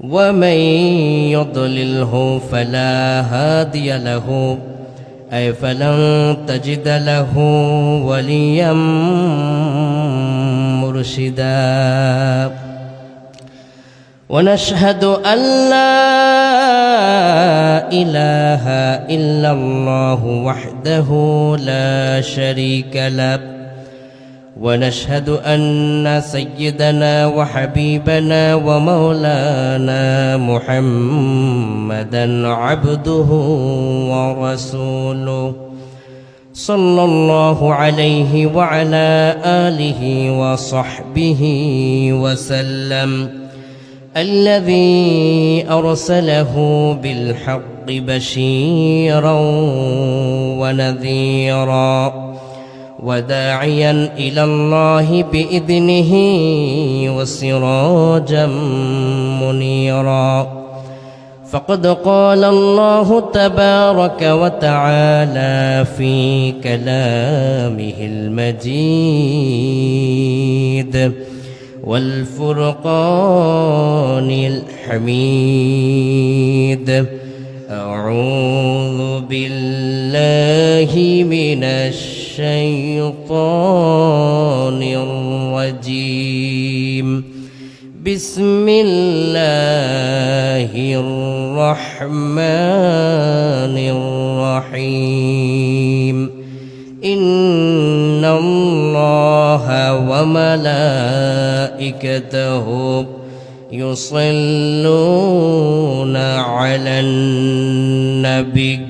ومن يضلله فلا هادي له أي فلن تجد له وليا مرشدا. ونشهد أن لا إله إلا الله وحده لا شريك له. ونشهد أن سيدنا وحبيبنا ومولانا محمدا عبده ورسوله صلى الله عليه وعلى آله وصحبه وسلم. الذي أرسله بالحق بشيرا ونذيرا. وداعيا إلى الله بإذنه وسراجا منيرا. فقد قال الله تبارك وتعالى في كلامه المجيد والفرقان الحميد. أعوذ بالله من الشيطان الرجيم بسم الله الرحمن الرحيم إن الله وملائكته يصلون على النبي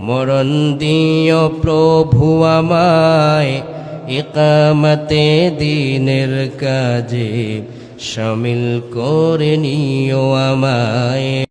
মরণ দিয় প্রভু আমায় একামতে দিনের কাজে সামিল করে নিও আমায়।